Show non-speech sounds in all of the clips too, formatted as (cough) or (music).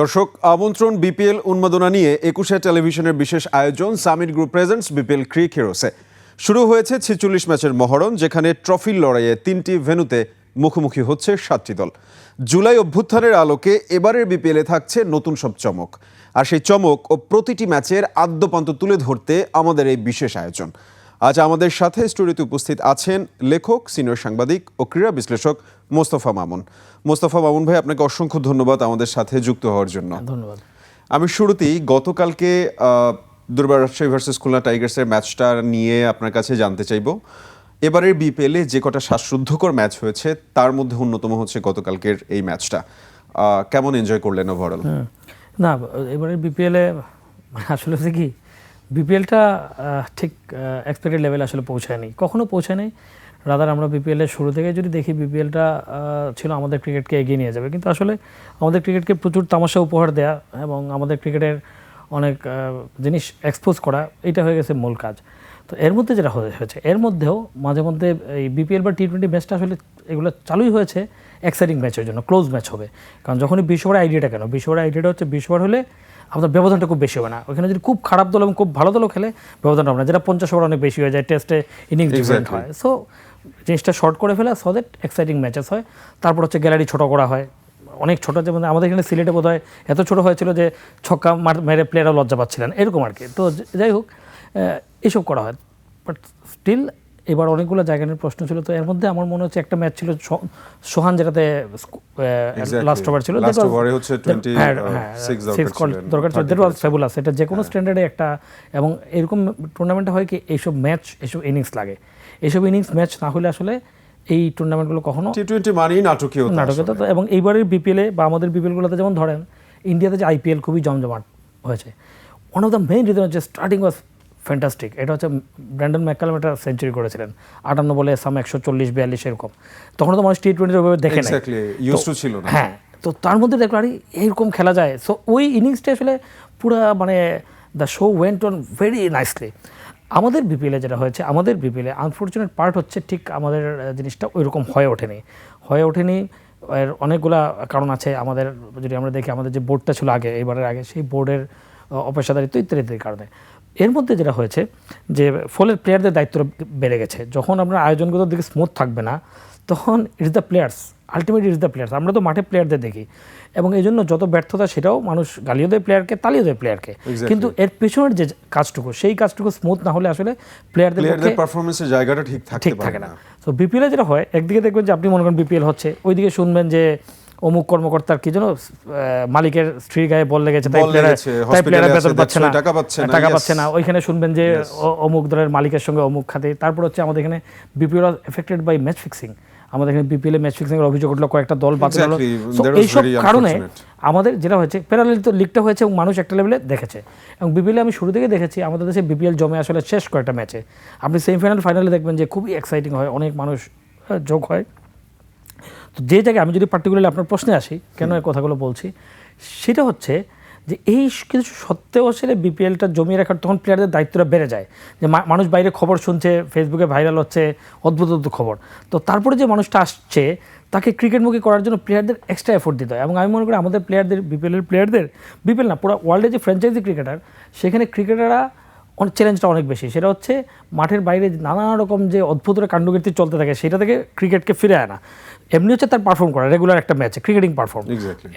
দর্শক, আমন্ত্রণ বিপিএল উন্মাদনা নিয়ে একুশে টেলিভিশনের বিশেষ আয়োজন Summit Group presents BPL cric হিরোসে শুরু হয়েছে ছেচল্লিশ ম্যাচের মহরণ, যেখানে ট্রফির লড়াইয়ে তিনটি ভেন্যুতে মুখোমুখি হচ্ছে সাতটি দল। জুলাই অভ্যুত্থানের আলোকে এবারের বিপিএলে থাকছে নতুন সব চমক। আর সেই চমক ও প্রতিটি ম্যাচের আদ্যপান্ত তুলে ধরতে আমাদের এই বিশেষ আয়োজন। আজ আমাদের সাথে স্টুডিওতে উপস্থিত আছেন লেখক, সিনিয়র সাংবাদিক ও ক্রীড়া বিশ্লেষক মোস্তফা মামুন। মোস্তফা মামুন ভাই আপনাকে অসংখ্য ধন্যবাদ আমাদের সাথে যুক্ত হওয়ার জন্য। ধন্যবাদ। আমি শুরুতেই গতকালকে দুর্বার রাজশাহী ভার্সেস খুলনা টাইগার্সের ম্যাচটা নিয়ে আপনার কাছে জানতে চাইব। এবারের বিপিএলে যে কটা শ্বাসরুদ্ধকর ম্যাচ হয়েছে তার মধ্যে অন্যতম হচ্ছে গতকালকের এই ম্যাচটা কেমন এনজয় করলেন ওভারঅল হুম। না এবারে বিপিএলে আসলে হচ্ছে কি বিপিএলটা ঠিক এক্সপেক্টেড লেভেলে আসলে পৌঁছায়নি। কখনো পৌঁছায়নি। রাদার আমরা বিপিএলের শুরু থেকে যদি দেখি বিপিএলটা ছিল আমাদের ক্রিকেটকে এগিয়ে নিয়ে যাবে। কিন্তু আসলে আমাদের ক্রিকেটকে প্রচুর তামাশা উপহার দেয়া এবং আমাদের ক্রিকেটের অনেক জিনিস এক্সপোজ করা এটা হয়ে গেছে মূল কাজ। তো এর মধ্যে যেটা হয়েছে এর মধ্যেও মাঝে মধ্যে এই বিপিএল বা টি টোয়েন্টি ম্যাচটা আসলে এগুলো চালুই হয়েছে এক্সাইটিং ম্যাচের জন্য ক্লোজ ম্যাচ হবে। কারণ যখনই বিশ ওভার আইডিয়াটা কেন? বিশ ওভার আইডিয়াটা হচ্ছে বিশ ওভার হলে আপনার ব্যবধানটা খুব বেশি হবে না। ওখানে যদি খুব খারাপ দল এবং খুব ভালো দলও খেলে ব্যবধানটা হবে না। যেটা পঞ্চাশ ওভার অনেক বেশি হয়ে যায় টেস্টে ইনিংস ডিফারেন্ট হয়। সো জিনিসটা শর্ট করে ফেলে সো দ্যাট এক্সাইটিং ম্যাচেস হয়। তারপর হচ্ছে গ্যালারি ছোট করা হয়। অনেক ছোট যেমন আমাদের এখানে সিলেটে বোধ হয় এত ছোট হয়েছিল যে ছক্কা মার মেরে প্লেয়াররা লজ্জা পাচ্ছিলেন। এরকম আর কি। তো যাই হোক এসব করা হয়। বাট স্টিল এবার অনেকগুলো জায়গা নিয়ে প্রশ্ন ছিল। তো এর মধ্যে আমার মনে হচ্ছে একটা ম্যাচ ছিল সোহান যেটাতে লাস্ট ওভার ছিল। Last that was- over এ হচ্ছে that- 26 হ্যাঁ, uh, হ্যাঁ, দরকার call ছিলেন, দরকার ছিল। দ্যাট ওয়াজ ফেবুলাস এটা যে কোনো স্ট্যান্ডার্ডে একটা এবং এরকম টুর্নামেন্টে হয় কি এইসব ম্যাচ এইসব ইনিংস লাগে। এইসব ইনিংস ম্যাচ না হলে আসলে এই টুর্নামেন্টগুলো কখনো টি টোয়েন্টি মানেই নাটকীয় নাটকে তো এবং এইবারের বিপিএলে বা আমাদের বিপিএলগুলোতে যেমন ধরেন ইন্ডিয়াতে যে আইপিএল খুবই জমজমাট হয়েছে। One of the main reason হচ্ছে স্টার্টিং ওয়াজ ফ্যান্টাস্টিক এটা হচ্ছে ব্র্যান্ডন ম্যাকালাম একটা সেঞ্চুরি করেছিলেন। আটান্ন বলে সাম একশো চল্লিশ বিয়াল্লিশ এরকম। তখন তো মানুষ টি টোয়েন্টি ওভাবে দেখে ছিল হ্যাঁ তো তার মধ্যে দেখল আরে এইরকম খেলা যায়। সো ওই ইনিংসটা আসলে পুরো মানে the show went on very nicely আমাদের বিপিএলে যেটা হয়েছে, আমাদের বিপিএলে আনফর্চুনেট পার্ট হচ্ছে ঠিক আমাদের জিনিসটা ওইরকম হয়ে ওঠেনি। হয়ে ওঠেনি, এর অনেকগুলা কারণ আছে। আমাদের, যদি আমরা দেখি, আমাদের যে বোর্ডটা ছিল আগে, এবারের আগে, সেই বোর্ডের অপেশাদারিত্ব ইত্যাদি ইত্যাদি কারণে। এর মধ্যে যেটা হয়েছে, যে ফলের প্লেয়ারদের দায়িত্ব বেড়ে গেছে। যখন আপনার আয়োজনগুলোর দিকে স্মুথ থাকবে না, তখন it's the players ultimate it's the players আমরা তো মাঠে প্লেয়ারদের দেখি। এবং এই জন্য যত ব্যর্থতা সেটাও মানুষ গালিও দেয় প্লেয়ারকে তালিও দেয় প্লেয়ারকে কিন্তু এর পেছনের যে কাজটুকু সেই কাজটুকু স্মুথ না হলে আসলে প্লেয়ারদের পারফরমেন্সের জায়গাটা ঠিক থাকতে ঠিক থাকে না। তো বিপিএলে যেটা হয় একদিকে দেখবেন যে আপনি মনে করেন বিপিএল হচ্ছে ওইদিকে শুনবেন যে অমুক কর্মকর্তার কি যেন মালিকের স্ত্রীর গায়ে বল লেগেছে তাই তাই hospital-এ প্লেয়ার আছে, বেতন পাচ্ছে না। টাকা পাচ্ছে না, টাকা পাচ্ছে না। ওইখানে শুনবেন যে অমুক দলের মালিকের সঙ্গে অমুক খাতে। তারপর হচ্ছে আমাদের এখানে BPL affected by match fixing আমাদের এখানে বিপিএল ম্যাচ ফিক্সিং এর অভিযোগ উঠল কয়েকটা দল বাতিল হলো। That was এইসব কারণে আমাদের যেটা হয়েছে প্যারালেল তো লিগটা হয়েছে এবং মানুষ একটা লেভেলে দেখেছে। এবং বিপিএলে আমি শুরু থেকে দেখেছি আমাদের দেশে বিপিএল জমে আসলে শেষ কয়েকটা ম্যাচে আপনি সেমিফাইনাল ফাইনালে দেখবেন যে খুবই এক্সাইটিং হয় অনেক মানুষ যোগ হয়। তো যে জায়গায় আমি যদি পার্টিকুলারলি আপনার প্রশ্নে আসি কেন এই কথাগুলো বলছি সেটা হচ্ছে যে এই কিছু সত্ত্বেও আসলে বিপিএলটা জমিয়ে রাখার তখন প্লেয়ারদের দায়িত্বটা বেড়ে যায়। যে মানুষ বাইরে খবর শুনছে ফেসবুকে ভাইরাল হচ্ছে, অদ্ভুত অদ্ভুত খবর। তো তারপরে যে মানুষটা আসছে, তাকে ক্রিকেটমুখী করার জন্য প্লেয়ারদের এক্সট্রা এফোর্ট দিতে হয়। এবং আমি মনে করি আমাদের প্লেয়ারদের বিপিএলের প্লেয়ারদের বিপিএল না, পুরো ওয়ার্ল্ডে যে ফ্র্যাঞ্চাইজি ক্রিকেটার সেখানে ক্রিকেটাররা অনেক চ্যালেঞ্জটা অনেক বেশি। সেটা হচ্ছে মাঠের বাইরে নানা রকম যে অদ্ভুত অদ্ভুতরা কাণ্ডকীর্তি চলতে থাকে সেটা থেকে ক্রিকেটকে ফিরে আনা। এমনি হচ্ছে তার পারফর্ম করা রেগুলার একটা ম্যাচে cricketing perform.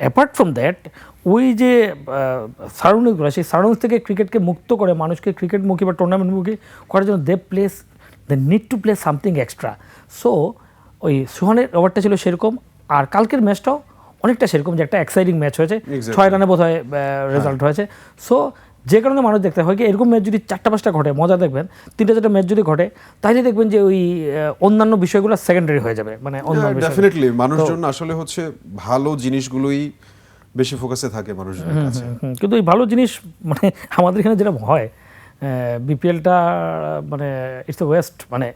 Apart from that ওই যে সারাউন্ডিংগুলো সেই সারাউন্ডিংস থেকে ক্রিকেটকে মুক্ত করে মানুষকে ক্রিকেটমুখী বা টুর্নামেন্টমুখী করার জন্য they place they need to play something extra so ওই সুহানের ওভারটা ছিল সেরকম আর কালকের ম্যাচটাও অনেকটা সেরকম যে একটা এক্সাইটিং ম্যাচ হয়েছে। ছয় রানে বোধ হয়। রেজাল্ট হয়েছে। সো যে কারণে মানুষ দেখতে হয় কি এরকম ম্যাচ যদি চারটা পাঁচটা ঘটে মজা দেখবেন তিনটা চারটা ম্যাচ যদি ঘটে তাহলে দেখবেন যে ওই অন্যান্য বিষয়গুলো সেকেন্ডারি হয়ে যাবে মানে ডেফিনেটলি মানুষজন আসলে হচ্ছে ভালো জিনিসগুলোই বেশি ফোকাসে থাকে মানুষজনের কাছে। কিন্তু এই ভালো জিনিস (laughs) মানে আমাদের এখানে যেটা হয় বিপিএলটা মানে ইটস দ্য ওয়েস্ট মানে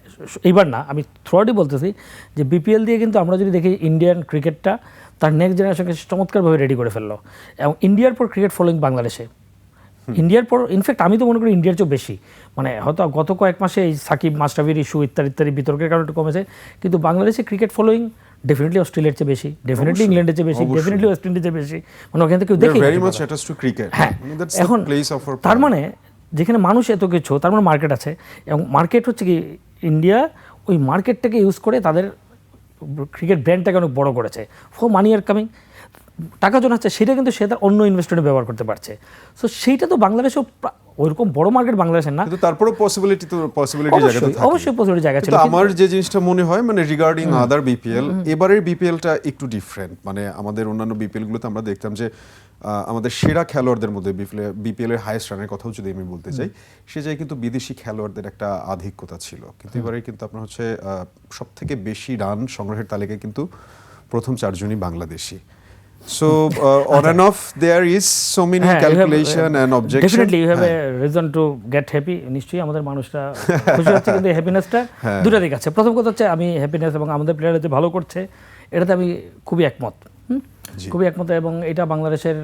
এইবার না আমি থ্রোয়ার্ডই বলতেছি যে বিপিএল দিয়ে কিন্তু আমরা যদি দেখি ইন্ডিয়ান ক্রিকেটটা তার নেক্সট জেনারেশনকে চমৎকারভাবে রেডি করে ফেলল। এবং ইন্ডিয়ার পর ক্রিকেট ফলোয়িং বাংলাদেশে। ইন্ডিয়ার পর ইনফ্যাক্ট আমি তো মনে করি ইন্ডিয়ার চেয়েও বেশি। মানে হয়তো গত কয়েক মাসে এই সাকিব মাস্টাভির ইস্যু ইত্যাদি ইত্যাদি বিতর্কের কারণে একটু কমেছে। কিন্তু বাংলাদেশে ক্রিকেট ফলোয়িং ডেফিনেটলি অস্ট্রেলিয়ার চেয়ে বেশি ডেফিনেটলি ইংল্যান্ডের চেয়ে বেশি ডেফিনেটলি ওয়েস্ট ইন্ডিজের চেয়ে বেশি। মানে ওখান থেকে কেউ দেখে হ্যাঁ এখন তার মানে যেখানে মানুষ এত কিছু তার মানে মার্কেট আছে। এবং মার্কেট হচ্ছে কি ইন্ডিয়া ওই মার্কেটটাকে ইউজ করে তাদের ক্রিকেট ব্র্যান্ডটাকে অনেক বড় করেছে। ফর মানি আর কামিং টাকা জন্য সেটা কিন্তু সে তার অন্য ইনভেস্টমেন্টে ব্যবহার করতে পারছে। সো সেইটা তো বাংলাদেশেও ওইরকম বড় মার্কেট বাংলাদেশের না। কিন্তু তারপরেও পসিবিলিটি তো পসিবিলিটি অবশ্যই থাকে অবশ্যই পসিবিলিটি জায়গা ছিল। আমার যে জিনিসটা মনে হয় মানে রিগার্ডিং আদার বিপিএল এবারের বিপিএলটা একটু ডিফারেন্ট মানে আমাদের অন্যান্য বিপিএল গুলোতে আমরা দেখতাম যে আমাদের সেরা খেলোয়াড়দের মধ্যে বিপিএল এর হাইয়েস্ট রানের কথাও যদি আমি বলতে চাই সে জায়গায় কিন্তু বিদেশি খেলোয়াড়দের একটা আধিক্যতা ছিল। কিন্তু এবারে কিন্তু আপনার হচ্ছে সব থেকে বেশি রান সংগ্রহের তালিকায় কিন্তু প্রথম চারজনই Bangladeshi. So on and off there is so many calculation and objection definitely you have a reason to get happy নিশ্চয়ই আমাদের মানুষরা খুশি হচ্ছে কিন্তু হ্যাপিনেসটা হ্যাঁ। দুটো দিক আছে। প্রথম কথা হচ্ছে আমি হ্যাপিনেস এবং আমাদের প্লেয়াররা যে ভালো করছে এটাতে আমি খুবই একমত হুম? খুবই একমত এবং এটা বাংলাদেশের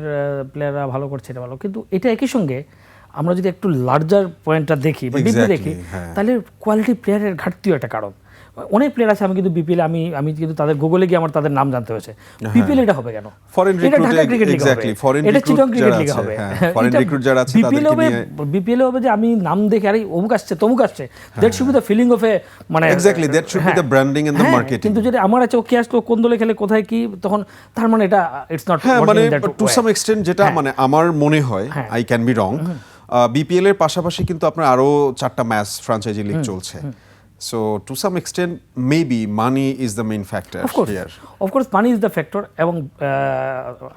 প্লেয়াররা ভালো করছে এটা ভালো। কিন্তু এটা একই সঙ্গে আমরা যদি একটু লার্জার পয়েন্টটা দেখি বা ডিপলি Exactly, দেখি হ্যাঁ। তাহলে কোয়ালিটি প্লেয়ারের ঘাটতিও একটা কারণ। অনেক প্লেয়ার আছে আমি কিন্তু বিপিএল আমি আমি কিন্তু তাদের গুগলে গিয়ে আমার তাদের নাম জানতে হয়েছে। বিপিএল এটা হবে কেন? Foreign এটা ঢাকা ক্রিকেট লিগ হবে। foreign এটা চিটং ক্রিকেট লিগ হবে। হ্যাঁ, foreign recruit যারা আছে বিপিএল হবে নিয়ে- বিপিএল হবে যে আমি নাম দেখে আরে অমুক আসছে তমুক আসছে। That should be the feeling of a মানে that should be the branding and the হ্যাঁ, marketing. কিন্তু যদি আমার আছে ও কে আসলো কোন দলে খেলে কোথায় কি তখন তার মানে এটা ইটস নট হ্যাঁ মানে টু সাম এক্সটেন্ট যেটা মানে আমার মনে হয় হ্যাঁ। I can be wrong BPL এর পাশাপাশি কিন্তু আপনার আরও চারটা ম্যাচ ফ্র্যাঞ্চাইজি লিগ চলছে। So to some extent maybe money is the main factor of course here of course money is the factor এবং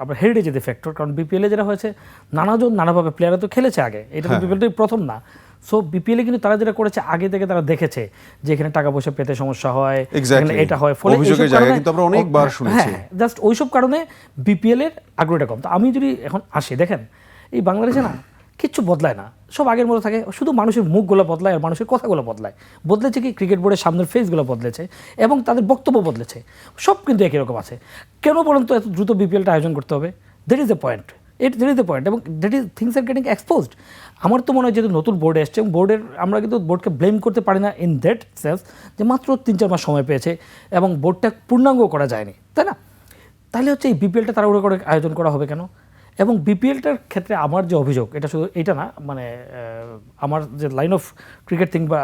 আপনার হেরিটেজ ইজ দ্য ফ্যাক্টর কারণ বিপিএলে যেটা হয়েছে নানাজন নানাভাবে প্লেয়াররা তো খেলেছে আগে এটা হ্যাঁ। তো বিপিএলটাই প্রথম না সো বিপিএলে কিন্তু তারা যেটা করেছে আগে থেকে তারা দেখেছে যে এখানে টাকা পয়সা পেতে সমস্যা হয়. এখানে এটা হয় ফলে অভিযোগের জায়গা কিন্তু আমরা অনেকবার হ্যাঁ, শুনেছি। হ্যাঁ জাস্ট ওইসব কারণে বিপিএল এর আগ্রহটা কম তো আমি যদি এখন আসি দেখেন এই বাংলাদেশে না কিচ্ছু বদলায় না। সব আগের মতো থাকে, শুধু মানুষের মুখগুলো বদলায় আর মানুষের কথাগুলো বদলায়। বদলেছে কি? ক্রিকেট বোর্ডের সামনের ফেসগুলো বদলেছে এবং তাদের বক্তব্য বদলেছে। সব কিন্তু একই রকম আছে। কেন বলুন তো এত দ্রুত বিপিএলটা আয়োজন করতে হবে? That is the point it that is the point এবং that is things are getting exposed আমার তো মনে হয় যেহেতু নতুন বোর্ড এসছে এবং বোর্ডের আমরা কিন্তু বোর্ডকে ব্লেম করতে পারি না ইন দ্যাট সেন্স যে মাত্র তিন চার মাস সময় পেয়েছে এবং বোর্ডটা পূর্ণাঙ্গ করা যায়নি। তাই না? তাহলে হচ্ছে এই বিপিএলটা তারা তাড়াহুড়ো করে আয়োজন করা হবে কেন? এবং বিপিএলটার ক্ষেত্রে আমার যে অভিযোগ, এটা শুধু এটা না মানে আমার যে লাইন অফ ক্রিকেট থিং বা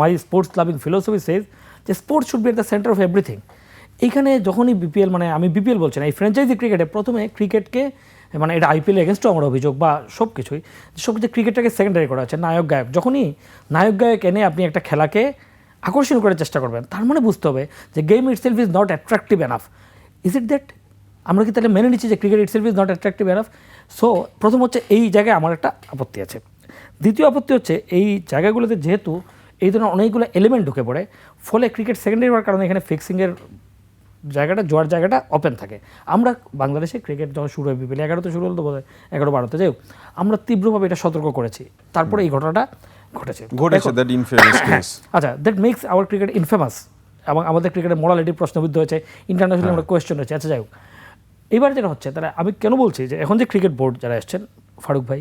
my sports loving philosophy says যে sports should be at the centre of everything এইখানে যখনই বিপিএল মানে আমি বিপিএল বলছি না, এই ফ্র্যাঞ্চাইজি ক্রিকেটে প্রথমে ক্রিকেটকে মানে এটা আইপিএল এগেনস্টও আমার অভিযোগ বা সব কিছুই, সব কিছু ক্রিকেটটাকে সেকেন্ডারি করা হচ্ছে নায়ক গায়ক, যখনই নায়ক গায়ক এনে আপনি একটা খেলাকে আকর্ষণ করার চেষ্টা করবেন, তার মানে বুঝতে হবে যে game it itself is not attractive enough is it that আমরা কি তাহলে মেনে নিচ্ছি যে cricket itself is not attractive enough so প্রথম হচ্ছে এই জায়গায় আমার একটা আপত্তি আছে। দ্বিতীয় আপত্তি হচ্ছে এই জায়গাগুলোতে যেহেতু এই ধরনের অনেকগুলো এলিমেন্ট ঢুকে পড়ে ফলে ক্রিকেট সেকেন্ডারি হওয়ার কারণে এখানে ফিক্সিংয়ের জায়গাটা জোয়ার জায়গাটা ওপেন থাকে। আমরা বাংলাদেশে ক্রিকেট যখন শুরু হয় বিপিএল এগারোতে শুরু হলো বোধ হয় এগারো বারোতে যাই হোক, আমরা তীব্রভাবে এটা সতর্ক করেছি। তারপরে এই ঘটনাটা ঘটেছে। ঘটেছে দ্যাট কেস (coughs) আচ্ছা that makes our cricket infamous এবং আমাদের ক্রিকেটের মোরালিটি প্রশ্নবিদ্ধ হয়েছে ইন্টারন্যাশনাল আমরা কোয়েশ্চেন হয়েছে। আচ্ছা যাই হোক এবার যেটা হচ্ছে তাহলে আমি কেন বলছি যে এখন যে ক্রিকেট বোর্ড যারা এসছেন, ফারুক ভাই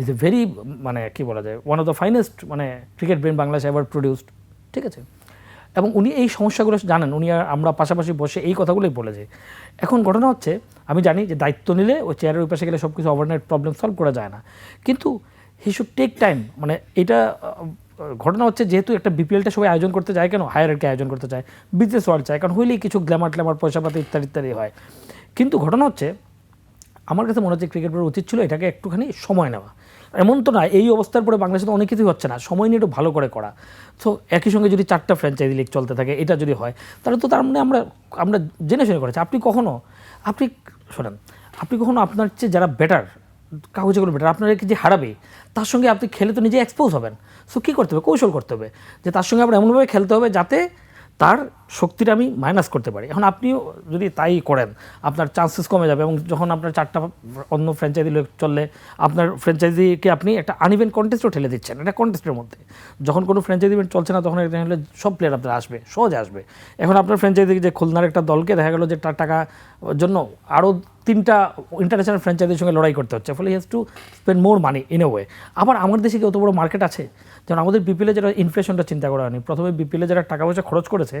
ইজ এ ভেরি মানে কি বলা যায় ওয়ান অফ দ্য ফাইনেস্ট মানে cricket brain Bangladesh ever produced ঠিক আছে? এবং উনি এই সমস্যাগুলো জানেন, উনি আর আমরা পাশাপাশি বসে এই কথাগুলোই বলেছে এখন ঘটনা হচ্ছে, আমি জানি যে দায়িত্ব নিলে ওই চেয়ারের ওই পাশে গেলে সব কিছু ওভারনাইট প্রবলেম সলভ করা যায় না। কিন্তু হি শুড টেক টাইম মানে এটা ঘটনা হচ্ছে যেহেতু একটা বিপিএলটা সবাই আয়োজন করতে যায় কেন? হায়ার আয়োজন করতে চায় বিজনেস ওয়ার্ল্ড চায়, কারণ হইলেই কিছু গ্ল্যামার ট্ল্যামার পয়সাপাতি ইত্যাদি ইত্যাদি হয়। কিন্তু ঘটনা হচ্ছে, আমার কাছে মনে হচ্ছে ক্রিকেট বোর্ডের উচিত ছিল এটাকে একটুখানি সময় নেওয়া। এমন তো না, এই অবস্থার পরে বাংলাদেশে তো অনেক কিছুই হচ্ছে না, সময় নিয়ে একটু ভালো করে করা। তো একই সঙ্গে যদি চারটা ফ্র্যাঞ্চাইজি লিগ চলতে থাকে, এটা যদি হয়, তাহলে তো তার মানে আমরা আমরা জেনে শুনে করেছি। আপনি কখনো, আপনি, শোনেন, আপনি কখনো আপনার চেয়ে যারা বেটার কাগজে করে বেটার আপনার যে হারাবে, তার সঙ্গে আপনি খেলে তো নিজে এক্সপোজ হবেন। সো কী করতে হবে? কৌশল করতে হবে। যে তার সঙ্গে আপনার এমনভাবে খেলতে হবে যাতে তার শক্তিটা আমি মাইনাস করতে পারি। এখন আপনিও যদি তাই করেন, আপনার চান্সেস কমে যাবে এবং যখন আপনার চারটা অন্য ফ্র্যাঞ্চাইজি লোক চললে, আপনার ফ্র্যাঞ্চাইজিকে আপনি একটা আনইভেন কন্টেস্টও ঠেলে দিচ্ছেন এটা কন্টেস্টের মধ্যে। যখন কোনো ফ্র্যাঞ্চাইজি ইভেন্ট চলছে না, তখন এটা হলে সব প্লেয়ার আপনার আসবে, সহজে আসবে। এখন আপনার ফ্র্যাঞ্চাইজি যে খুলনার একটা দলকে দেখা গেলো যে তার টাকা জন্য আরও তিনটা ইন্টারন্যাশনাল ফ্র্যাঞ্চাইজির সঙ্গে লড়াই করতে হচ্ছে, ফলে has to spend more money in a way আবার আমার দেশে কি অত বড় মার্কেট আছে? যেমন আমাদের বিপিএলে যারা ইনফ্লেশনটা চিন্তা করা হয়নি, প্রথমে বিপিএলে যারা টাকা পয়সা খরচ করেছে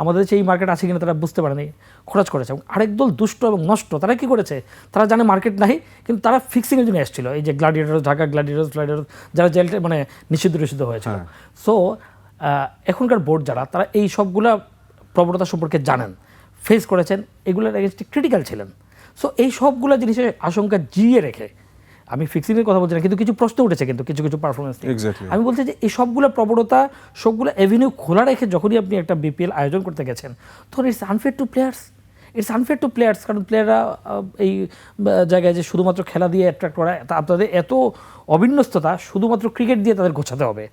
আমাদের এই মার্কেট আছে কিনা তারা বুঝতে পারেনি খরচ করেছে এবং আরেক দল দুষ্ট এবং নষ্ট তারা কি করেছে? তারা জানে মার্কেট নাই কিন্তু তারা ফিক্সিংয়ের জন্য এসেছিল। এই যে গ্লাডিয়েটার ঢাকা গ্লাডিয়েটার গ্লাডিয়েটার যারা জেলটা মানে নিষিদ্ধ নিষিদ্ধ হয়েছিল। সো এখনকার বোর্ড যারা তারা এই সবগুলা প্রবণতা সম্পর্কে জানেন ফেস করেছেন এগুলোর এগেনস্টে ক্রিটিক্যাল ছিলেন। সো এই সবগুলো জিনিসের আশঙ্কা জিয়ে রেখে আমি ফিক্সিংয়ের কথা বলছি না কিন্তু কিছু প্রশ্ন উঠেছে কিন্তু কিছু কিছু পারফরমেন্স আমি বলছি যে এই সবগুলো প্রবণতা সবগুলো অ্যাভিনিউ খোলা রেখে যখনই আপনি একটা বিপিএল আয়োজন করতে গেছেন তখন it's unfair to players it's unfair to players কারণ প্লেয়াররা এই জায়গায় যে শুধুমাত্র খেলা দিয়ে অ্যাট্রাক্ট করা আপনাদের এত অবিন্যস্ততা শুধুমাত্র ক্রিকেট দিয়ে তাদের গোছাতে হবে।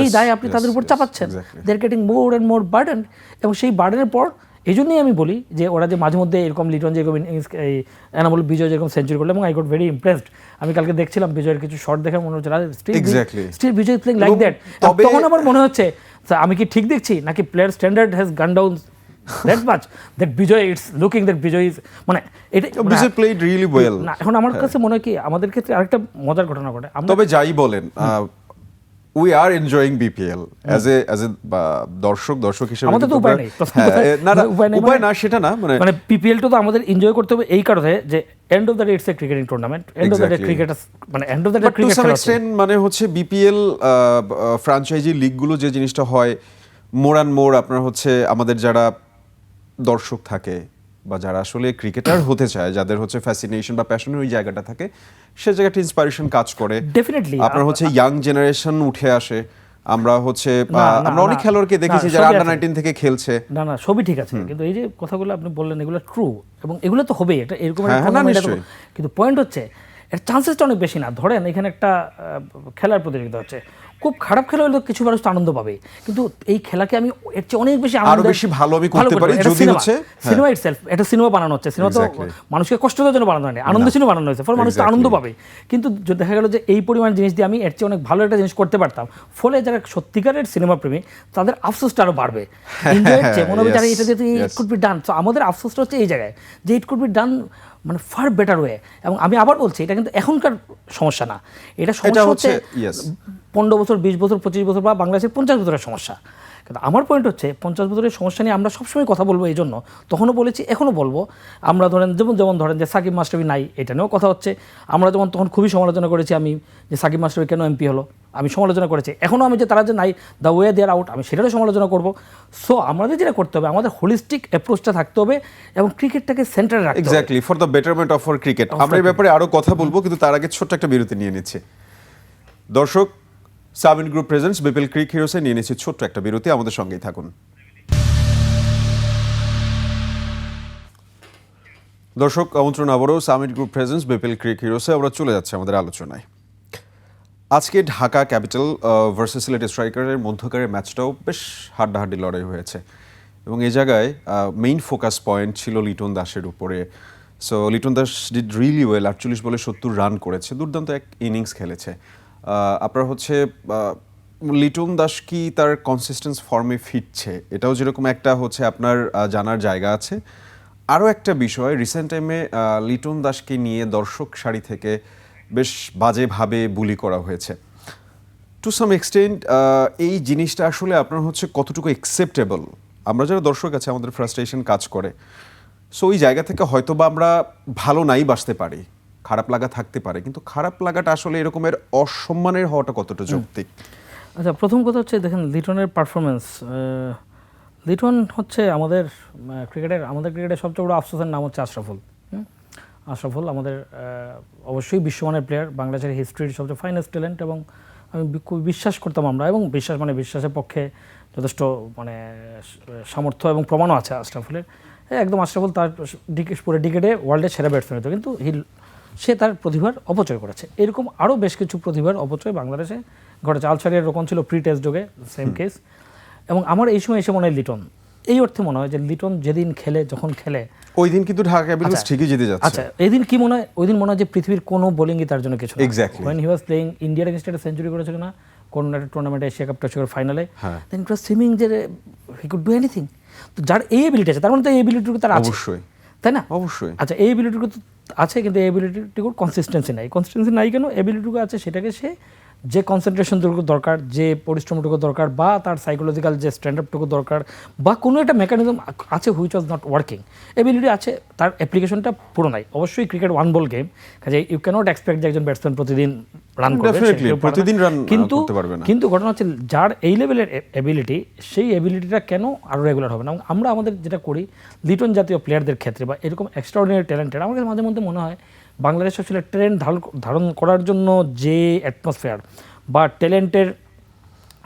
এই দায় আপনি তাদের উপর চাপাচ্ছেন. They are getting more and more burden এবং সেই বার্ডেনের পর এই জন্যই আমি বলি যে ওরা যে মাঝে মধ্যে এরকম লিটন যেরকম এই এনামুল বিজয় যেরকম সেঞ্চুরি করল এবং আই গট ভেরি ইমপ্রেসড আমি কালকে দেখছিলাম বিজয়ের কিছু শট দেখে মনে হচ্ছে still Bijoy playing like that তখন আমার মনে হচ্ছে আমি কি ঠিক দেখছি? নাকি player standard has gone down that much that Bijoy it's looking that Bijoy is মানে এটা বিজয় প্লেড রিয়েলি ওয়েল না এখন আমার কাছে মনে হয় কি আমাদের ক্ষেত্রে আরেকটা মজার ঘটনা ঘটে। তবে যাই বলেন we are enjoying BPL as a as a দর্শক দর্শক হিসেবে আমাদের তো উপায় নেই। হ্যাঁ, না না উপায় মানে- না সেটা না মানে মানে পিপিএলটা তো আমাদের এনজয় করতে হবে এই কারণে যে end of the day it's a cricketing tournament end of the day Exactly. Cricket মানে end of the day but to some মানে হচ্ছে বিপিএল ফ্র্যাঞ্চাইজি লিগগুলো যে জিনিসটা হয় মোর অ্যান্ড মোর আপনার হচ্ছে আমাদের যারা দর্শক থাকে বা যারা আসলে ক্রিকেটার হতে চায় যাদের হচ্ছে ফ্যাসিনেশন বা প্যাশনের ওই জায়গাটা থাকে সে জায়গাটা ইন্সপিরেশন কাজ করে Definitely. আপনার হচ্ছে ইয়াং জেনারেশন উঠে আসে আমরা হচ্ছে আমরা অনেক। খেলোয়াড়কে দেখেছি যারা আন্ডার আছে। নাইনটিন থেকে খেলছে না না সবই ঠিক আছে কিন্তু এই যে কথাগুলো আপনি বললেন এগুলো ট্রু এবং এগুলো তো হবেই এটা এরকম একটা হ্যাঁ, হ্যাঁ। কিন্তু পয়েন্ট হচ্ছে এর চান্সেসটা অনেক বেশি না ধরেন এখানে একটা খেলার প্রতিযোগিতা হচ্ছে খুব খারাপ খেলা হলে কিছু মানুষ তো আনন্দ পাবে। কিন্তু এই খেলাকে আমি এর চেয়ে অনেক বেশি আনন্দ বেশি ভালো আমি করতে পারি যদি হচ্ছে- হ্যাঁ। সিনেমা ইটসেলফ এটা সিনেমা বানানো হচ্ছে। সিনেমা তো মানুষকে কষ্ট দেওয়ার জন্য বানানো হয়নি আনন্দ সিনেমা বানানো হয়েছে ফলে মানুষ তো আনন্দ পাবে। কিন্তু দেখা গেল যে এই পরিমাণ জিনিস দিয়ে আমি এর চেয়ে অনেক ভালো একটা জিনিস করতে পারতাম ফলে যারা সত্যিকারের সিনেমা প্রেমী তাদের আফসোসটা আরও বাড়বে। মনে হবে যারা এটা yes. It could be done তো আমাদের আফসোসটা হচ্ছে এই জায়গায় যে ইট কুড বি ডান মানে ফার বেটার ওয়ে এবং আমি আবার বলছি এটা কিন্তু এখনকার সমস্যা না। এটা সমস্যা হচ্ছে. পনেরো বছর বিশ বছর পঁচিশ বছর বা বাংলাদেশের পঞ্চাশ বছরের সমস্যা। কিন্তু আমার পয়েন্ট হচ্ছে পঞ্চাশ বছরের সমস্যা নিয়ে আমরা সবসময় কথা বলব এই জন্য। তখনও বলেছি এখনও বলব। আমরা ধরেন যেমন যেমন ধরেন যে সাকিব মাস্টারবি নাই এটা নিয়েও কথা হচ্ছে। আমরা যেমন তখন খুবই সমালোচনা করেছি আমি যে সাকিব মাস্টারবি কেন এমপি হলো। আমি সমালোচনা করেছি। এখনও আমি যে তারা যে নাই দ্য ওয়ে দেয়ার আউট আমি সেটারও সমালোচনা করব। সো আমাদের যেটা করতে হবে আমাদের হোলিস্টিক অ্যাপ্রোচটা থাকতে হবে এবং ক্রিকেটটাকে সেন্টারে রাখতে exactly for the betterment of for cricket আমরা এই ব্যাপারে আরও কথা বলব কিন্তু তার আগে ছোট্ট একটা বিরতি নিয়ে নিচ্ছি। দর্শক সাবিন গ্রুপ প্রেজেন্টস বিপিএল ক্রিক হিরোসে নিয়ে নিচ্ছি ছোট্ট একটা বিরতি। আমাদের সঙ্গেই থাকুন। দর্শক, আমন্ত্রণ আবারও Summit Group presents BPL cric হিরোসে আমরা চলে যাচ্ছি আমাদের আলোচনায়। আজকে ঢাকা ক্যাপিটাল ভার্সেস সিলেট স্ট্রাইকারের মধ্যকারের ম্যাচটাও বেশ হাড্ডাহাড্ডি লড়াই হয়েছে। এবং এই জায়গায় মেইন ফোকাস পয়েন্ট ছিল লিটন দাসের উপরে। So Liton Das did really well আটচল্লিশ বলে সত্তর রান করেছে। দুর্দান্ত এক ইনিংস খেলেছে। আপনার হচ্ছে লিটন দাস কি তার কনসিস্টেন্স ফর্মে ফিরছে? এটাও যেরকম একটা হচ্ছে আপনার জানার জায়গা আছে। আরও একটা বিষয় রিসেন্ট টাইমে লিটন দাসকে নিয়ে দর্শক সারি থেকে বেশ বাজেভাবে বুলি করা হয়েছে। টু সাম এক্সটেন্ট এই জিনিসটা আসলে আপনার হচ্ছে কতটুকু অ্যাকসেপ্টেবল আমরা যারা দর্শক আছে, আমাদের ফ্রাস্ট্রেশন কাজ করে। সো ওই জায়গা থেকে হয়তো বা আমরা ভালো নাই বাসতে পারি। খারাপ লাগা থাকতে পারে কিন্তু খারাপ লাগাটা আসলে এরকমের অসম্মানের হওয়াটা কতটা যৌক্তিক? আচ্ছা প্রথম কথা হচ্ছে দেখেন লিটনের পারফরমেন্স লিটন হচ্ছে আমাদের ক্রিকেটের আমাদের ক্রিকেটের সবচেয়ে বড় আফসোসের নাম হচ্ছে আশরাফুল? আশরাফুল আমাদের অবশ্যই বিশ্বমানের প্লেয়ার বাংলাদেশের হিস্ট্রির সবচেয়ে ফাইনেস্ট ট্যালেন্ট এবং আমি খুব বিশ্বাস করতাম আমরা এবং বিশ্বাস মানে বিশ্বাসের পক্ষে যথেষ্ট মানে সামর্থ্য এবং প্রমাণও আছে আশরাফুলের। হ্যাঁ, একদম আশরাফুল তার পুরো ডিকেটে ওয়ার্ল্ডের সেরা ব্যাটসম্যান হতো কিন্তু হিল সে তার প্রতিভার অপচয় করেছে। এরকম আরও বেশ কিছু প্রতিভার অপচয় বাংলাদেশে ঘটেছে। আলসারিয়ার রকম ছিল প্রি টেস্ট যোগে সেম কেস এবং আমার এই সময় এসে মনে হয় লিটন। এই অর্থে মনে হয় যে লিটন যেদিন খেলে যখন খেলে ওই দিন কিন্তু ঢাকা ক্যাপিটালস আচ্ছা। ঠিকই জিতে যাচ্ছে। আচ্ছা এদিন কি মনে হয় ওই দিন মনে হয় যে পৃথিবীর কোনো বোলিংই তার জন্য কিছু Exactly. When he was playing ইন্ডিয়ার এগেনস্ট একটা সেঞ্চুরি করেছিল না কোন একটা টুর্নামেন্টে এশিয়া কাপ টেস্ট ফাইনালে। দেন ইট ওয়াজ সুইমিং যে হি কুড ডু এনিথিং তো যার এই এবিলিটি আছে তার মানে তো এই এবিলিটিটুকু তার আছে। অবশ্যই। তাই না? অবশ্যই। আচ্ছা এই এবিলিটিটুকু তো আছে কিন্তু এই এবিলিটিটুকুর কনসিস্টেন্সি নাই। কনসিস্টেন্সি নাই কেন? এবিলিটিটুকু আছে সেটাকে সে যে কনসেন্ট্রেশনটুকু দরকার যে পরিশ্রমটুকু দরকার বা তার সাইকোলজিক্যাল যে স্ট্যান্ডআপটুকু দরকার বা কোনো একটা মেকানিজম আছে which was not working ability আছে তার অ্যাপ্লিকেশনটা পুরো নাই অবশ্যই ক্রিকেট ওয়ান বল গেম কাজে ইউ ক্যানট এক্সপেক্ট যে একজন ব্যাটসম্যান প্রতিদিন রান করবে। প্রতিদিন run, আহ, কিন্তু। কিন্তু ঘটনা হচ্ছে যার এই লেভেলের এবিলিটি সেই এবিলিটিটা কেন আরও রেগুলার হবে না এবং আমরা আমাদের যেটা করি লিটন জাতীয় প্লেয়ারদের ক্ষেত্রে বা এরকম এক্সট্রাঅর্ডিনারি ট্যালেন্টেড কাছে মাঝে মধ্যে মনে হয় বাংলাদেশ আসলে ট্রেন্ড ধারণ করার জন্য যে অ্যাটমসফেয়ার বা ট্যালেন্টের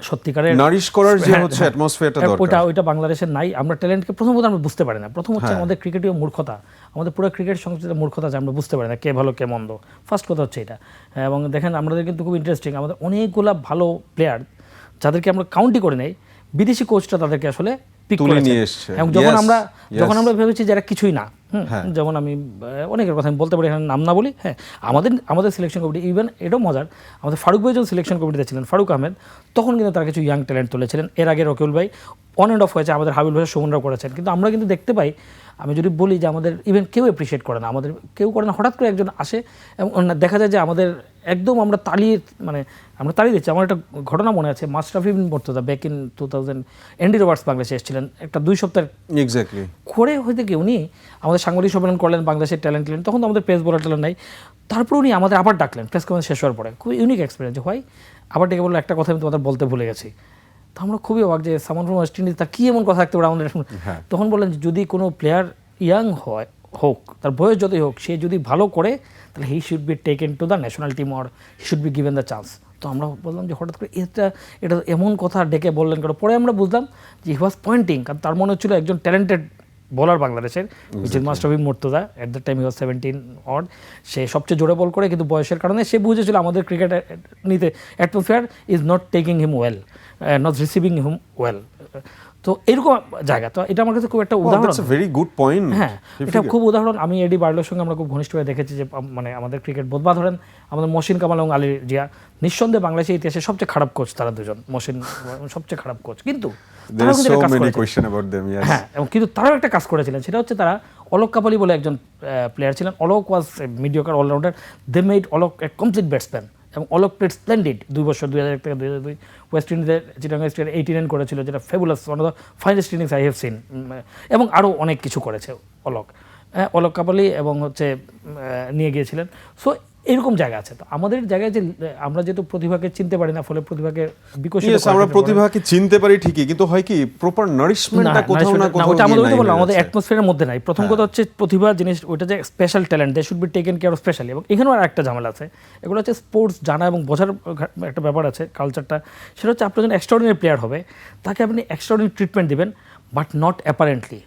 সত্যিকারের নারিশ করার যে হ্যাঁ, হচ্ছে। অ্যাটমসফিয়ারটা দরকার ওইটা ওইটা বাংলাদেশের নাই আমরা ট্যালেন্টকে প্রথমত আমরা বুঝতে পারি না প্রথম হচ্ছে হ্যাঁ। আমাদের ক্রিকেটীয় মূর্খতা আমাদের পুরো ক্রিকেট সংস্কৃতির মূর্খতা যে আমরা বুঝতে পারি না কে ভালো কে মন্দ ফার্স্ট কথা হচ্ছে এটা এবং দেখেন আমাদের কিন্তু খুব ইন্টারেস্টিং আমাদের অনেকগুলা ভালো প্লেয়ার যাদেরকে আমরা কাউন্টি করে নেই বিদেশি কোচটা তাদেরকে আসলে পিক করে নিয়ে এসছে। এবং যখন আমরা যখন আমরা ভেবেছি যারা কিছুই না। যেমন আমি অনেকের কথা আমি বলতে পারি এখানে নাম না বলি হ্যাঁ। আমাদের আমাদের সিলেকশন কমিটি ইভেন এটাও মজার আমাদের ফারুক ভাই যখন সিলেকশন কমিটিতে ছিলেন ফারুক আহমেদ তখন কিন্তু তার কিছু ইয়াং ট্যালেন্ট তুলেছিলেন। এর আগে রকিউল ভাই অন অ্যান্ড অফ হয়েছে আমাদের হাবিল ভাই সুমনরাও করেছেন। কিন্তু আমরা কিন্তু দেখতে পাই আমি যদি বলি যে আমাদের ইভেন কেউ অ্যাপ্রিসিয়েট করে না আমাদের কেউ করে না হঠাৎ করে একজন আসে এবং দেখা যায় যে আমাদের একদম আমরা তাড়িয়ে মানে আমরা তাড়িয়ে দিচ্ছি। আমার একটা ঘটনা মনে আছে Mashrafe bin Mortaza back in two thousand Andy Roberts বাংলাদেশে এসেছিলেন একটা দুই সপ্তাহের এক্স্যাক্টলি করে হইতে কি উনি আমাদের সাংবাদিক সম্মেলন করলেন বাংলাদেশের ট্যালেন্ট দিলেন তখন তো আমাদের প্রেস বলার ট্যালেন্ট নাই। তারপর উনি আমাদের আবার ডাকলেন প্রেস কনফারেন্স শেষ হওয়ার পরে। খুব ইউনিক এক্সপিরিয়েন্স হয় আবার ডেকে বলল একটা কথা আমি তোমাদের বলতে ভুলে গেছি। তো আমরা খুবই অবাক যে সামান ফ্রম ওয়েস্ট ইন্ডিজ তার কী এমন কথা থাকতে পারে আমাদের হ্যাঁ। তখন বললেন যদি কোনো প্লেয়ার ইয়াং হয় হোক তার বয়স যতই হোক সে যদি ভালো করে তাহলে he should be taken to the national team or he should be given the chance তো আমরা বললাম যে হঠাৎ করে এটা এটা এমন কথা ডেকে বললেন কারণ পরে আমরা বুঝলাম যে হি ওয়াজ পয়েন্টিং কারণ তার মনে হচ্ছিল একজন ট্যালেন্টেড বোলার বাংলাদেশের which is Mashrafe bin at the time U seventeen odd সে সবচেয়ে জোরে বল করে কিন্তু বয়সের কারণে সে বুঝেছিল আমাদের ক্রিকেট নিতে atmosphere is not taking him well not receiving him well তো এরকম জায়গা। তো এটা আমার কাছে খুব একটা উদাহরণ ভেরি গুড পয়েন্ট হ্যাঁ এটা খুব উদাহরণ। আমি এডি বার্লোর সঙ্গে আমরা খুব ঘনিষ্ঠভাবে দেখেছি যে মানে আমাদের ক্রিকেট বোধবা ধরেন আমাদের মসিন কামাল এবং আলী জিয়া নিঃসন্দেহে বাংলাদেশের ইতিহাসে সবচেয়ে খারাপ কোচ তারা দুজন মসিন সবচেয়ে খারাপ কোচ কিন্তু হ্যাঁ এবং কিন্তু তারাও একটা কাজ করেছিলেন। সেটা হচ্ছে তারা অলোক কাপালি বলে একজন প্লেয়ার ছিলেন। Alok was mediocre allrounder they made Alok a complete batsman এবং অলক প্লেট স্প্লেন্ডেড দুই বছর, দুই হাজার এক থেকে দুই হাজার দুই ওয়েস্ট ইন্ডিজের চিটাং স্টেট এইটি রান করেছিল, যেটা fabulous one of the finest innings I have seen এবং আরও অনেক কিছু করেছে অলোক অলোক কাপালি এবং হচ্ছে নিয়ে গিয়েছিলেন। সো এরকম জায়গা আছে। তো আমাদের জায়গায় যে আমরা যেহেতু প্রতিভাকে চিনতে পারি না ফলে প্রতিভাকে বিকশিত আমরা প্রতিভাকে চিনতে পারি ঠিকই কিন্তু হয় কি প্রপার নারিশমেন্টটা কোথাও না, কোথাও ওটা আমাদের বললাম, আমাদের অ্যাটমসফিয়ারের মধ্যে নাই। প্রথম কথা হচ্ছে প্রতিভা জিনিস ওইটা যে special talent they should be taken care of specially এবং এখানেও আর একটা ঝামেলা আছে। এগুলো হচ্ছে স্পোর্টস জানা এবং বোঝার একটা ব্যাপার আছে কালচারটা সেটা হচ্ছে আপনার যখন এক্সট্রাঅর্ডিনারি প্লেয়ার হবে তাকে আপনি এক্সট্রাঅর্ডিনারি ট্রিটমেন্ট দিবেন but not apparently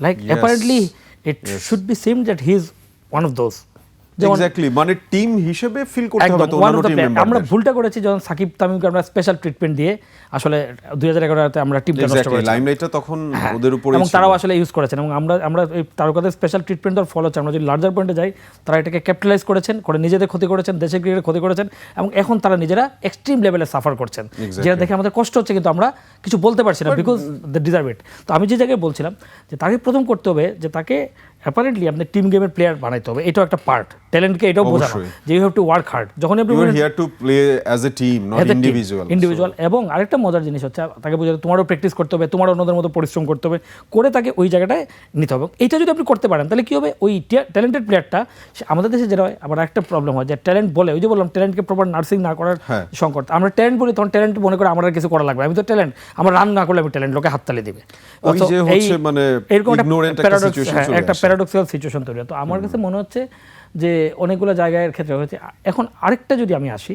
like apparently It yes. should be seen that he is one of those. Exactly মানে টিম হিসেবে ফিল করতে হবে তো অন্যান্য টিম player। আমরা ভুলটা করেছি যখন সাকিব তামিমকে আমরা স্পেশাল ট্রিটমেন্ট দিয়ে আসলে দুই হাজার এগারোতে আমরা টিমটা নষ্ট করেছি লাইমলাইটটা তখন হ্যাঁ, ওদের উপরে এবং তারাও আসলে ইউজ করেছেন। এবং আমরা আমরা এই তারকাদের স্পেশাল ট্রিটমেন্ট দেওয়ার ফল হচ্ছে। আমরা যদি লার্জার পয়েন্টে যাই তারা এটাকে ক্যাপিটালাইজ করেছেন করে নিজেদের ক্ষতি করেছেন দেশের ক্রিকেটের ক্ষতি করেছেন এবং এখন তারা নিজেরা এক্সট্রিম লেভেলে সাফার করছেন। যেটা দেখে আমাদের কষ্ট হচ্ছে কিন্তু আমরা কিছু বলতে পারছি না বিকজ দ্য ডিজার্ভ ইট তো আমি যে জায়গায় বলছিলাম যে তাকে প্রথম করতে হবে যে তাকে অ্যাপারেন্টলি আপনি টিম গেমের প্লেয়ার বানাইতে হবে। এটাও একটা পার্ট ট্যালেন্টকে এটাও বোঝানো। যে you have to work hard যখন আপনি here to play as a team not individual individual এবং আরেকটা মজার জিনিস হচ্ছে তাকে বোঝাতে তোমারও প্র্যাকটিস করতে হবে তোমারও অন্যদের মতো পরিশ্রম করতে হবে। করে তাকে ওই জায়গাটায় নিতে হবে। এটা যদি আপনি করতে পারেন তাহলে কি হবে? ওই ট্যালেন্টেড প্লেয়ারটা আমাদের দেশে যেটা হয় আবার একটা প্রবলেম হয় যে ট্যালেন্ট বলে ওই যে বললাম ট্যালেন্টকে প্রপার নার্সিং না করার হ্যাঁ। সংকট। আমরা ট্যালেন্ট বলি তখন ট্যালেন্ট মনে করে আমার কিছু করা লাগবে আমি তো ট্যালেন্ট আমার রান না করলে আমি ট্যালেন্ট লোকে হাততালি দিবে। মানে এরকম একটা প্যারাডক্সাল সিচুয়েশন তৈরি তো আমার কাছে মনে হচ্ছে যে অনেকগুলো জায়গার ক্ষেত্রে হয়েছে। এখন আরেকটা যদি আমি আসি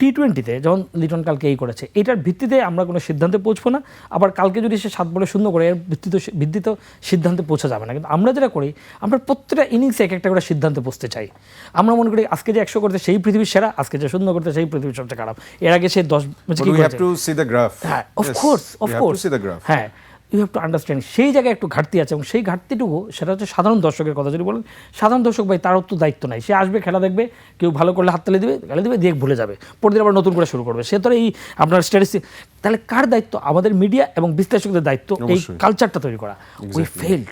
টি টোয়েন্টিতে যেমন লিটন কালকে এই করেছে এটার ভিত্তিতে আমরা কোনো সিদ্ধান্তে পৌঁছবো না। আবার কালকে যদি সে সাত বলে শূন্য করে এর ভিত্তিতে ভিত্তিতে সিদ্ধান্তে পৌঁছা যাবে না। কিন্তু আমরা যেটা করি আমরা প্রত্যেকটা ইনিংসে এক একটা করে সিদ্ধান্তে পৌঁছতে চাই। আমরা মনে করি আজকে যে একশো করতে সেই পৃথিবীর সেরা আজকে যে শূন্য করতে সেই পৃথিবীর সবচেয়ে খারাপ। এর আগে সে দশ. হ্যাঁ অফকোর্স অফকোর্স. হ্যাঁ ইউ হ্যাভ টু আন্ডারস্ট্যান্ড সেই জায়গায় একটু ঘাটতি আছে এবং সেই ঘাটতিটুকু সেটা হচ্ছে সাধারণ দর্শকের কথা যদি বলেন সাধারণ দর্শক ভাই তারও তো দায়িত্ব নাই। সে আসবে খেলা দেখবে কেউ ভালো করলে হাততালি দিবে গালি দেবে দিয়ে ভুলে যাবে। পরদিন আবার নতুন করে শুরু করবে। সে তো এই আপনার স্ট্যাটিস্টিক তাহলে কার দায়িত্ব? আমাদের মিডিয়া এবং বিশ্লেষকদের দায়িত্ব এই কালচারটা তৈরি করা। We failed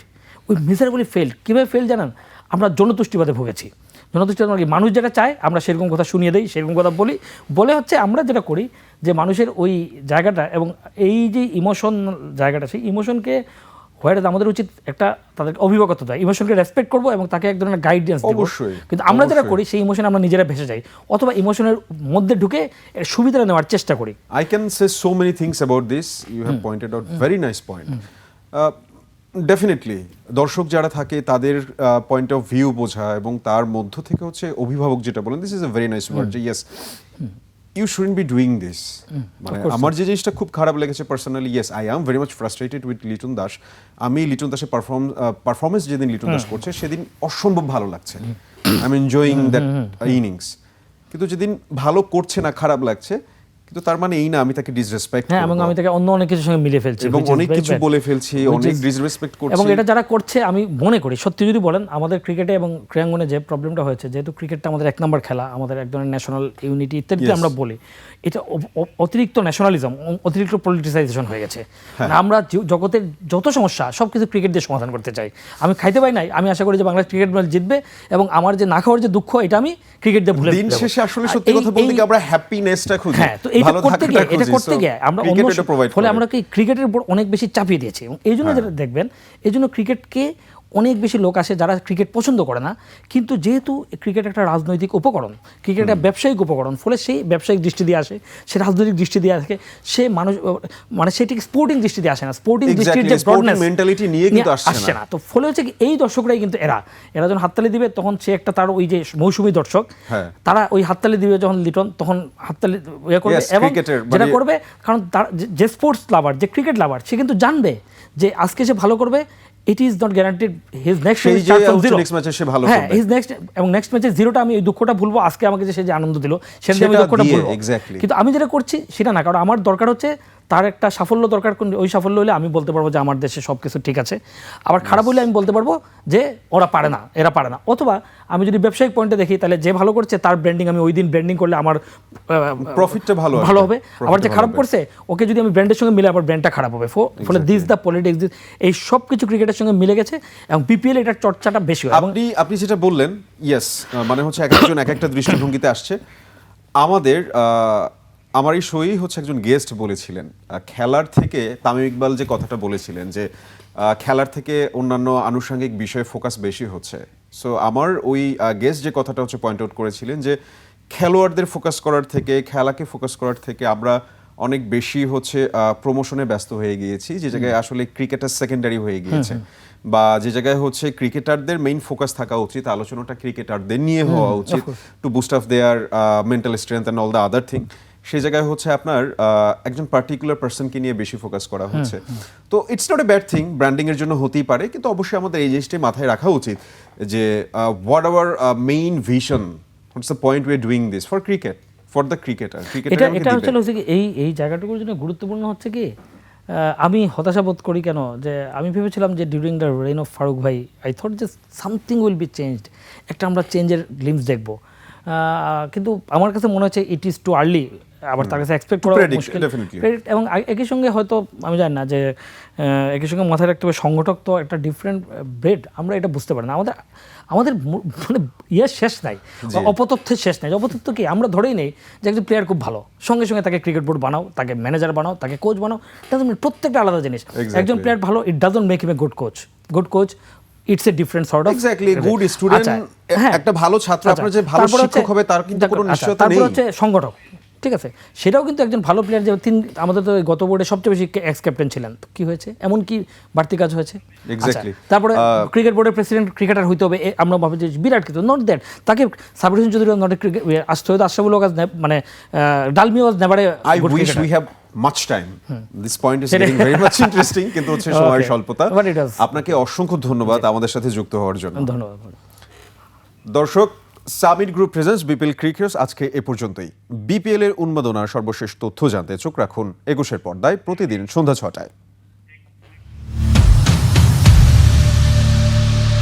we miserably failed কীভাবে ফেল জানান? আমরা জনতুষ্টিবাদে ভুগেছি। জনতুষ্ট মানে মানুষ যেটা চায় আমরা সেরকম কথা শুনিয়ে দিই সেরকম কথা বলি। বলে হচ্ছে আমরা যেটা করি যে মানুষের ওই জায়গাটা এবং এই যে ইমোশন জায়গাটা সেই ইমোশনকে হোয়াইট আমাদের উচিত একটা তাদেরকে অভিভাবকত্ব দেয় ইমোশনকে রেসপেক্ট করব এবং তাকে এক ধরনের গাইডেন্স অবশ্যই, কিন্তু আমরা যারা করি সেই ইমোশন আমরা নিজেরা ভেসে যাই। অথবা ইমোশনের মধ্যে ঢুকে এর সুবিধাটা নেওয়ার চেষ্টা করি। I can say so many things about this You have pointed out very nice point definitely দর্শক যারা থাকে তাদের পয়েন্ট অফ ভিউ বোঝা এবং তার মধ্য থেকে হচ্ছে অভিভাবক যেটা বলেন this is a very nice word যে yes you shouldn't be doing this মানে আমার যে জিনিসটা খুব খারাপ লেগেছে personally yes I am very much frustrated with Liton Das আমি লিটন দাসের পারফর্ম পারফরমেন্স যেদিন লিটন দাস করছে সেদিন অসম্ভব ভালো লাগছে। I am enjoying that innings কিন্তু যেদিন ভালো করছে না খারাপ লাগছে কিন্তু তার মানে এই না আমি তাকে ডিসরেসপেক্ট হ্যাঁ এবং আমি তাকে অন্য অনেক কিছুর সঙ্গে মিলে ফেলছি এবং অনেক কিছু বলে ফেলছি অনেক ডিসরেসপেক্ট এবং এটা যারা করছে আমি মনে করি সত্যি যদি বলেন আমাদের ক্রিকেটে এবং ক্রীড়াঙ্গনে যে প্রবলেমটা হয়েছে যেহেতু ক্রিকেটটা আমাদের এক নম্বর খেলা আমাদের এক ধরনের ন্যাশনাল ইউনিটি ইত্যাদি আমরা বলি এটা অতিরিক্ত ন্যাশনালিজম অতিরিক্ত পলিটিসাইজেশন হয়ে গেছে। হ্যাঁ। আমরা জগতের যত সমস্যা সব কিছু ক্রিকেট দিয়ে সমাধান করতে চাই। আমি খাইতে পাই নাই আমি আশা করি যে বাংলাদেশ ক্রিকেট দল জিতবে এবং আমার যে না খাওয়ার যে দুঃখ এটা আমি ক্রিকেট দিয়ে ভুলে দিন শেষে আসলে সত্যি কথা বলতে কি আমরা হ্যাপিনেসটা খুঁজি। হ্যাঁ তো এটা করতে গিয়ে এটা করতে গিয়ে আমরা অন্য ফলে আমরা কি ক্রিকেটের উপর অনেক বেশি চাপিয়ে দিয়েছি। এবং এই জন্য হ্যাঁ। যেটা দেখবেন এই জন্য ক্রিকেটকে অনেক বেশি লোক আসে যারা ক্রিকেট পছন্দ করে না। কিন্তু যেহেতু ক্রিকেট একটা রাজনৈতিক উপকরণ ক্রিকেট একটা ব্যবসায়িক উপকরণ ফলে সেই ব্যবসায়িক দৃষ্টি দিয়ে আসে সে রাজনৈতিক দৃষ্টি দিয়ে আসে সে মানুষ মানে সেটি স্পোর্টিং দৃষ্টি দিয়ে আসে না। স্পোর্টিং দৃষ্টির যে mentality নিয়ে কিন্তু আসছে না। তো ফলে হচ্ছে এই দর্শকরাই কিন্তু এরা। এরা যখন হাততালি দিবে তখন সে একটা তার ওই যে মৌসুমী দর্শক হ্যাঁ। তারা ওই হাততালি দিবে যখন লিটন তখন হাততালি ইয়ে করবে এবং যেটা মানে- করবে কারণ তার যে স্পোর্টস লাভার যে ক্রিকেট লাভার সে কিন্তু জানবে যে আজকে সে ভালো করবে it is not guaranteed his next next next match এ সে ভালো হ্যাঁ। হিজ নেক্সট এবং নেক্সট ম্যাচে জিরোটা আমি ওই দুঃখটা ভুলবো আজকে আমাকে যে সে যে আনন্দ দিল সেটা আমি দুঃখটা ভুলবো. কিন্তু আমি যেটা করছি সেটা না কারণ আমার দরকার হচ্ছে তার একটা সাফল্য দরকার কোন- ওই সাফল্য হলে আমি বলতে পারব যে আমার দেশে সব কিছু ঠিক আছে। আবার খারাপ হলে আমি বলতে পারব যে ওরা পারে না এরা পারে না। অথবা আমি যদি ব্যবসায়িক পয়েন্টে দেখি তাহলে যে ভালো করছে তার ব্র্যান্ডিং আমি ওই দিন ব্র্যান্ডিং করলে আমার প্রফিটটা ভালো ভালো হবে। আবার যে খারাপ করছে ওকে যদি আমি ব্র্যান্ডের সঙ্গে মিলে আবার ব্র্যান্ডটা খারাপ হবে। ফো- ফলে দিস দ্য পলিটিক্স এই সব কিছু ক্রিকেটের সঙ্গে মিলে গেছে এবং বিপিএল এটার চর্চাটা বেশি হয়। আপনি আপনি যেটা বললেন ইয়েস মানে হচ্ছে এক একজন এক একটা দৃষ্টিভঙ্গিতে আসছে। আমাদের আমার এই শোই হচ্ছে একজন গেস্ট বলেছিলেন। খেলার থেকে তামিম ইকবাল যে কথাটা বলেছিলেন যে খেলার থেকে অন্যান্য আনুষঙ্গিক বিষয়ে ফোকাস বেশি হচ্ছে। সো আমার ওই গেস্ট যে কথাটা হচ্ছে পয়েন্ট আউট করেছিলেন যে খেলোয়াড়দের ফোকাস করার থেকে খেলাকে ফোকাস করার থেকে আমরা অনেক বেশি হচ্ছে প্রমোশনে ব্যস্ত হয়ে গিয়েছি যে জায়গায় আসলে ক্রিকেটার সেকেন্ডারি হয়ে গিয়েছে। বা যে জায়গায় হচ্ছে ক্রিকেটারদের মেইন ফোকাস থাকা উচিত আলোচনাটা ক্রিকেটারদের নিয়ে হওয়া উচিত to boost of their mental strength and all the other thing সেই জায়গায় হচ্ছে আপনার একজন পার্টিকুলার পার্সনকে নিয়ে বেশি ফোকাস করা হচ্ছে। তো it's not a bad thing branding এর জন্য হতেই পারে কিন্তু অবশ্যই আমাদের এই জিনিসটাই মাথায় রাখা উচিত যে what our main vision what's the point we are doing this for cricket for the cricketer এটা ক্রিকেটার এটা হচ্ছে এই এই জায়গাটুকুর জন্য গুরুত্বপূর্ণ হচ্ছে কি আমি হতাশা বোধ করি কেন যে আমি ভেবেছিলাম যে during the reign of Faruk ভাই আই থট যে সামথিং উইল বি চেঞ্জড একটা আমরা চেঞ্জের গ্লিমস দেখব। কিন্তু আমার কাছে মনে হচ্ছে ইট ইজ টু আর্লি আবার তার কাছে এক্সপেক্ট করা মুশকিল। এবং একই সঙ্গে হয়তো আমি জানি না যে একই সঙ্গে মাথায় রাখতে হবে সংগঠক তো একটা ডিফারেন্ট ব্রেড আমরা এটা বুঝতে পারি না। আমাদের আমাদের মানে ইয়ে শেষ নাই অপতথ্যের শেষ নাই। অপতথ্য কি? আমরা ধরেই নেই যে একজন প্লেয়ার খুব ভালো। সঙ্গে সঙ্গে তাকে ক্রিকেট বোর্ড বানাও তাকে ম্যানেজার বানাও তাকে কোচ বানাও। ডাজন্ট প্রত্যেকটা আলাদা জিনিস। একজন প্লেয়ার ভালো it doesn't make him a good coach good coach it's a different sort of exactly good student একটা ভালো ছাত্র আপনার যে ভালো শিক্ষক হবে তার কিন্তু কোনো নিশ্চয়তা নেই। আচ্ছা, তারপর হচ্ছে সংগঠক। ঠিক আছে? সেটাও কিন্তু একজন ভালো প্লেয়ার যে তিন আমাদের তো গত বোর্ডে সবচেয়ে বেশি এক্স ক্যাপ্টেন ছিলেন। কি হয়েছে? এমন কি বাড়তি কাজ হয়েছে? আচ্ছা, তারপরে ক্রিকেট বোর্ডের প্রেসিডেন্ট ক্রিকেটার হইতে হবে আমরা ভাবি যে বিরাট কিছু নট দ্যাট তাকে সাবির হোসেন চৌধুরী নট ক্রিকেট আসতে হয়তো আশরাফুল হক মানে Dalmiya was never I wish we have much time. This point is getting very much interesting কিন্তু হচ্ছে (laughs) সময়ের স্বল্পতা। আপনাকে অসংখ্য ধন্যবাদ আমাদের সাথে যুক্ত হওয়ার জন্য। ধন্যবাদ। দর্শক Summit group presence BPL crickets, আজকে এ পর্যন্তই। বিপিএল এর উন্মাদনার সর্বশেষ তথ্য জানতে চোখ রাখুন একুশের পর্দায় প্রতিদিন সন্ধ্যা ছটায়।